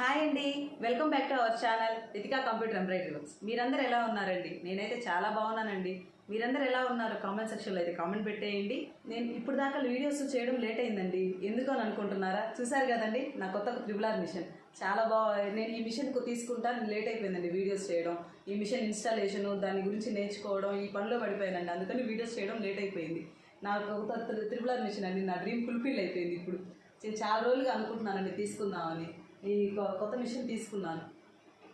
Hi అండి. Welcome back to our channel Ritika computer embroidery works. మీరందరూ ఎలా ఉన్నారండి? నేనైతే చాలా బాగున్నానండి. మీరందరూ ఎలా ఉన్నారు కామెంట్ సెక్షన్లో అయితే కామెంట్ పెట్టేయండి. నేను ఇప్పుడు దాకా వీడియోస్ చేయడం లేట్ అయిందండి. ఎందుకు అని అనుకుంటున్నారా? చూసారు కదండి నా కొత్త త్రిబుల్ ఆర్ మిషన్. చాలా బాగా నేను ఈ మిషన్ తీసుకుంటాను లేట్ అయిపోయిందండి వీడియోస్ చేయడం. ఈ మిషన్ ఇన్స్టాలేషన్ దాని గురించి నేర్చుకోవడం ఈ పనిలో పడిపోయానండి. అందుకని వీడియోస్ చేయడం లేట్ అయిపోయింది. నాకు కొత్త త్రిబుల్ మిషన్ అండి. నా డ్రీమ్ ఫుల్ఫిల్ అయిపోయింది ఇప్పుడు. నేను చాలా రోజులుగా అనుకుంటున్నానండి తీసుకుందామని. ఈ కొ- కొత్త మిషన్ తీసుకున్నాను.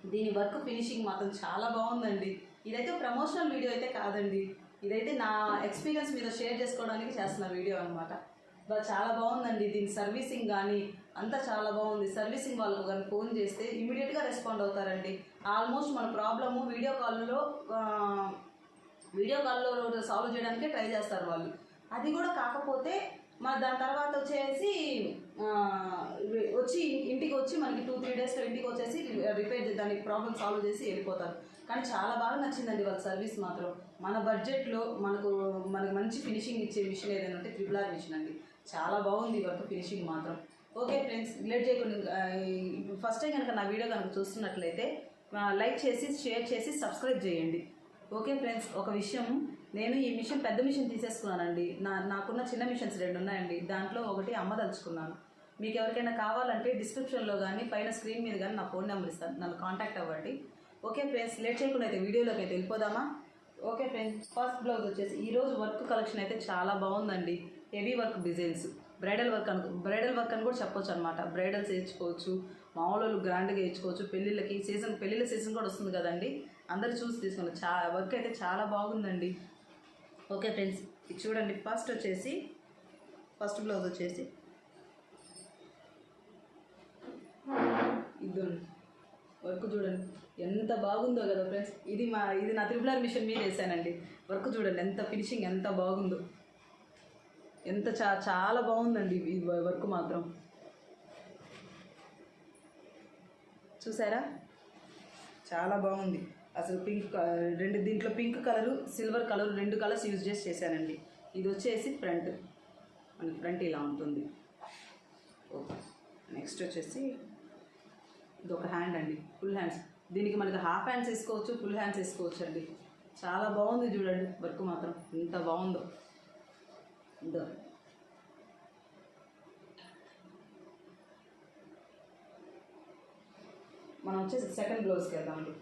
దీని వర్క్ ఫినిషింగ్ మాత్రం చాలా బాగుందండి. ఇదైతే ప్రమోషనల్ వీడియో అయితే కాదండి. ఇదైతే నా ఎక్స్పీరియన్స్ మీద షేర్ చేసుకోవడానికి చేస్తున్న వీడియో అనమాట చాలా బాగుందండి దీని సర్వీసింగ్ కానీ అంతా చాలా బాగుంది. సర్వీసింగ్ వాళ్ళకు కానీ ఫోన్ చేస్తే ఇమీడియట్గా రెస్పాండ్ అవుతారండి. ఆల్మోస్ట్ మన ప్రాబ్లము వీడియో కాల్లో వీడియో కాల్లో సాల్వ్ చేయడానికే ట్రై చేస్తారు వాళ్ళు. అది కూడా కాకపోతే మా దాని తర్వాత వచ్చేసి వచ్చి ఇంటికి వచ్చి మనకి టూ త్రీ డేస్లో ఇంటికి వచ్చేసి రిపేర్ దానికి ప్రాబ్లమ్ సాల్వ్ చేసి వెళ్ళిపోతారు. కానీ చాలా బాగా నచ్చిందండి వాళ్ళ సర్వీస్ మాత్రం. మన బడ్జెట్లో మనకు మనకు మంచి ఫినిషింగ్ ఇచ్చే మిషన్ ఏదైనా ఉంటే ట్రిపుల్ ఆర్ మిషన్ అండి. చాలా బాగుంది వర్క్ ఫినిషింగ్ మాత్రం. ఓకే ఫ్రెండ్స్ లేట్ చేయకుండా ఫస్ట్ టైం కనుక నా వీడియో కనుక చూస్తున్నట్లయితే లైక్ చేసి షేర్ చేసి సబ్స్క్రైబ్ చేయండి. ఓకే ఫ్రెండ్స్ ఒక విషయం నేను ఈ మిషన్ పెద్ద మిషన్ తీసేసుకున్నానండి. నా నాకున్న చిన్న మిషన్స్ రెండు ఉన్నాయండి. దాంట్లో ఒకటి అమ్మదలుచుకున్నాను మీకు ఎవరికైనా కావాలంటే డిస్క్రిప్షన్లో కానీ పైన స్క్రీన్ మీద కానీ నా ఫోన్ నెంబర్ ఇస్తాను. నన్ను కాంటాక్ట్ అవ్వండి. ఓకే ఫ్రెండ్స్ లేట్ చేయకుండా అయితే వీడియోలోకి అయితే వెళ్ళిపోదామా? ఓకే ఫ్రెండ్స్ ఫస్ట్ బ్లౌజ్ వచ్చేసి ఈరోజు వర్క్ కలెక్షన్ అయితే చాలా బాగుందండి. Heavy work designs. Bridal work అను బ్రైడల్ వర్క్ అని కూడా చెప్పొచ్చు అనమాట బ్రైడల్స్ వేయించుకోవచ్చు మామూలు గ్రాండ్గా వేయించుకోవచ్చు. పెళ్ళిళ్ళకి సీజన్ పెళ్ళిళ్ళ సీజన్ కూడా వస్తుంది కదండి. అందరు చూసి తీసుకుని చా వర్క్ అయితే చాలా బాగుందండి. ఓకే ఫ్రెండ్స్ ఇది చూడండి ఫస్ట్ వచ్చేసి ఫస్ట్ బ్లౌజ్ వచ్చేసి. ఇదండి వర్క్ చూడండి ఎంత బాగుందో కదా ఫ్రెండ్స్. ఇది మా ఇది నా త్రిపులర్ మిషన్ మీద వేసానండి. వర్క్ చూడండి ఎంత ఫినిషింగ్ ఎంత బాగుందో. ఎంత చా చాలా బాగుందండి ఈ వర్క్ మాత్రం. చూసారా? చాలా బాగుంది. అసలు పింక్ రెండు దీంట్లో పింక్ కలరు సిల్వర్ కలర్ రెండు కలర్స్ యూజ్ చేసి చేశానండి. ఇది వచ్చేసి ఫ్రంట్. మనకి ఫ్రంట్ ఇలా ఉంటుంది. ఓకే. నెక్స్ట్ వచ్చేసి ఇది ఒక హ్యాండ్ అండి. Full hands. దీనికి మనకి హాఫ్ హ్యాండ్స్ వేసుకోవచ్చు ఫుల్ హ్యాండ్స్ వేసుకోవచ్చు అండి. చాలా బాగుంది చూడండి వర్క్ మాత్రం. ఎంత బాగుందో. ఇదో. మనం వచ్చేసి సెకండ్ బ్లౌజ్కి వెళ్దామండి.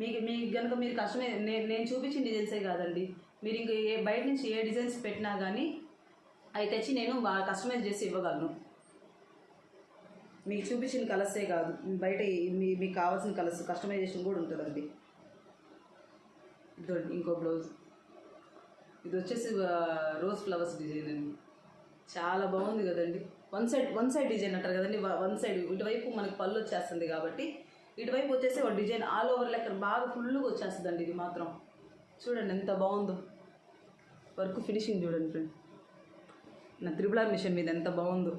మీకు మీకు కనుక మీరు కష్టమే నేను నేను చూపించిన డిజైన్సే కాదండి. మీరు ఇంక ఏ బయట నుంచి ఏ డిజైన్స్ పెట్టినా కానీ అవి తెచ్చి నేను బాగా కస్టమైజ్ చేసి ఇవ్వగలను. మీకు చూపించిన కలర్సే కాదు. బయట మీ మీకు కావాల్సిన కలర్స్ కస్టమైజేషన్ కూడా ఉంటుందండి. ఇదండి ఇంకో బ్లౌజ్. ఇది వచ్చేసి రోజ్ ఫ్లవర్స్ డిజైన్ అండి. చాలా బాగుంది కదండి. One side one side design అంటారు కదండి. వన్ సైడ్ ఇటువైపు మనకి పళ్ళు వచ్చేస్తుంది కాబట్టి ఇటువైపు వచ్చేసి ఒక డిజైన్ ఆల్ ఓవర్ లెక్క బాగా ఫుల్గా వచ్చేస్తుందండి ఇది మాత్రం. చూడండి ఎంత బాగుందో. వర్క్ ఫినిషింగ్ చూడండి ఫ్రెండ్ నా త్రిబుల్ మిషన్ మీద ఎంత బాగుందో.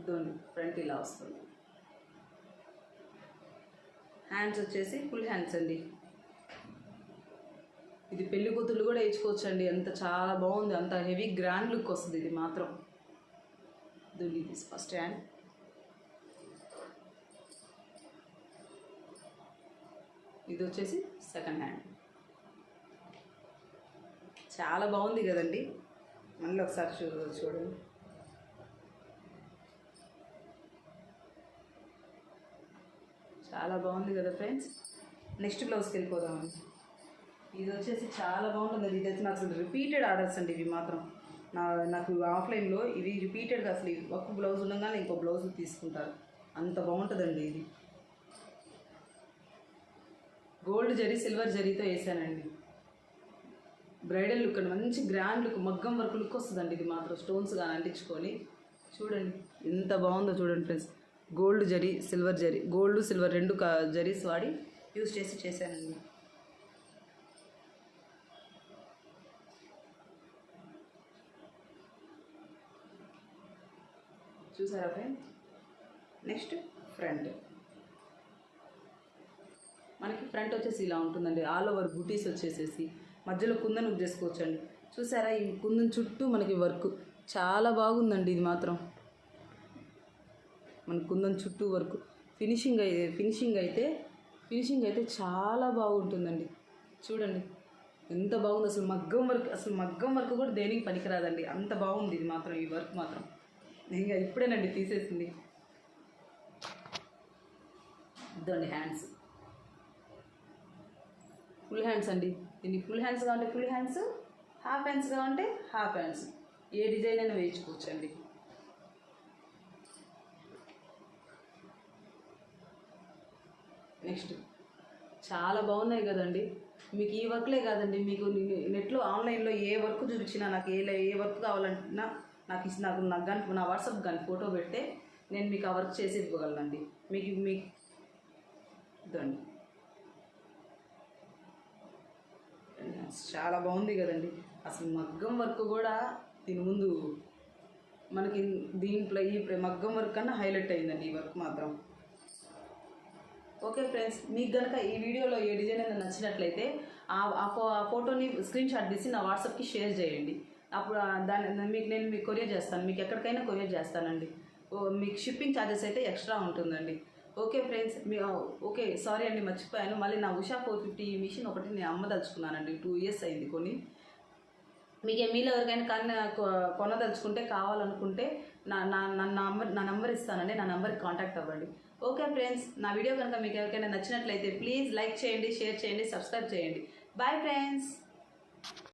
ఇదండి ఫ్రంట్ ఇలా వస్తుంది. హ్యాండ్స్ వచ్చేసి ఫుల్ హ్యాండ్స్ అండి. ఇది పెళ్ళి కూతుర్లు కూడా వేయించుకోవచ్చు అండి అంత చాలా బాగుంది. అంత హెవీ గ్రాండ్ లుక్ వస్తుంది ఇది మాత్రం. ఇది ఫస్ట్ హ్యాండ్ ఇది వచ్చేసి సెకండ్ హ్యాండ్ చాలా బాగుంది కదండి. మళ్ళీ ఒకసారి చూ చూడండి. చాలా బాగుంది కదా ఫ్రెండ్స్ నెక్స్ట్ బ్లౌజ్కి వెళ్ళిపోదామండి. ఇది వచ్చేసి చాలా బాగుంటుంది. ఇది అయితే నాకు అసలు రిపీటెడ్ ఆర్డర్స్ అండి ఇవి మాత్రం. నా నాకు ఆఫ్లైన్లో ఇవి రిపీటెడ్గా అసలు ఒక బ్లౌజ్ ఉండగానే ఇంకో బ్లౌజ్ తీసుకుంటారు. అంత బాగుంటుందండి ఇది. గోల్డ్ జరీ సిల్వర్ జరీతో వేసానండి. బ్రైడల్ లుక్ అండి. మంచి గ్రాండ్ లుక్ మగ్గం వర్క్ లుక్ వస్తుందండి ఇది మాత్రం. స్టోన్స్ కానీ అంటించుకొని. చూడండి ఎంత బాగుందో చూడండి friends gold zari silver zari. Gold silver రెండు క జరీస్ వాడి యూజ్ చేసి చేశానండి. చూసారా ఫ్రెండ్ నెక్స్ట్ ఫ్రంట్ మనకి ఫ్రంట్ వచ్చేసి ఇలా ఉంటుందండి. ఆల్ ఓవర్ బూటీస్ వచ్చేసేసి మధ్యలో కుందన్ చేసుకోవచ్చండి చూసారా ఈ కుందన్ చుట్టూ మనకి వర్క్ చాలా బాగుందండి ఇది మాత్రం. మన కుందన్ చుట్టూ వర్క్ ఫినిషింగ్ అయితే ఫినిషింగ్ అయితే ఫినిషింగ్ అయితే చాలా బాగుంటుందండి. చూడండి ఎంత బాగుంది. అసలు మగ్గం వర్క్ అసలు మగ్గం వర్క్ కూడా దేనికి పనికిరాదండి. అంత బాగుంది ఇది మాత్రం ఈ వర్క్ మాత్రం. ఇంకా ఇప్పుడేనండి తీసేసింది. ఇద్దండి హ్యాండ్స్. ఫుల్ హ్యాండ్స్ అండి. దీన్ని ఫుల్ హ్యాండ్స్ కావాలంటే ఫుల్ హ్యాండ్స్ హాఫ్ హ్యాండ్స్ కావాలంటే హాఫ్ హ్యాండ్స్. ఏ డిజైన్ అయినా వేయించుకోవచ్చండి. నెక్స్ట్. చాలా బాగున్నాయి కదండి. మీకు ఈ వర్క్లే కాదండి. మీకు నెట్లో ఆన్లైన్లో ఏ వర్క్ చూపించినా నాకు ఏ ఏ వర్క్ కావాలంటున్నా నాకు ఇచ్చి నాకు నాకు కానీ నా వాట్సాప్ కానీ ఫోటో పెడితే నేను మీకు ఆ వర్క్ చేసి ఇవ్వగలనండి. మీకు మీకు ఇదండి. చాలా బాగుంది కదండి. అసలు మగ్గం వర్క్ కూడా దీని ముందు మనకి దీంట్లో ఈ మగ్గం వర్క్ కన్నా హైలైట్ అయిందండి ఈ వర్క్ మాత్రం. ఓకే ఫ్రెండ్స్ మీకు కనుక ఈ వీడియోలో ఏ డిజైన్ అయినా నచ్చినట్లయితే ఆ ఫో ఆ ఫోటోని స్క్రీన్ షాట్ తీసి నా వాట్సాప్కి షేర్ చేయండి. అప్పుడు దాన్ని మీకు నేను మీకు కొరియర్ చేస్తాను. మీకు ఎక్కడికైనా కొరియర్ చేస్తానండి. ఓ, మీకు షిప్పింగ్ ఛార్జెస్ అయితే ఎక్స్ట్రా ఉంటుందండి. ఓకే ఫ్రెండ్స్ మీ ఓకే సారీ అండి మర్చిపోయాను. మళ్ళీ నా ఉషా ఫోర్ ఫిఫ్టీ మిషన్ ఒకటి నేను అమ్మదలుచుకున్నానండి. టూ ఇయర్స్ అయింది కొని. మీకు మీలో ఎవరికైనా కన్న కొ- కొనదలుచుకుంటే కావాలనుకుంటే నా నా నా నంబర్ నా నంబర్ ఇస్తానండి. నా నంబర్కి కాంటాక్ట్ అవ్వండి. ఓకే ఫ్రెండ్స్ నా వీడియో కనుక మీకు ఎవరికైనా నచ్చినట్లయితే ప్లీజ్ లైక్ చేయండి షేర్ చేయండి సబ్స్క్రైబ్ చేయండి. Bye friends!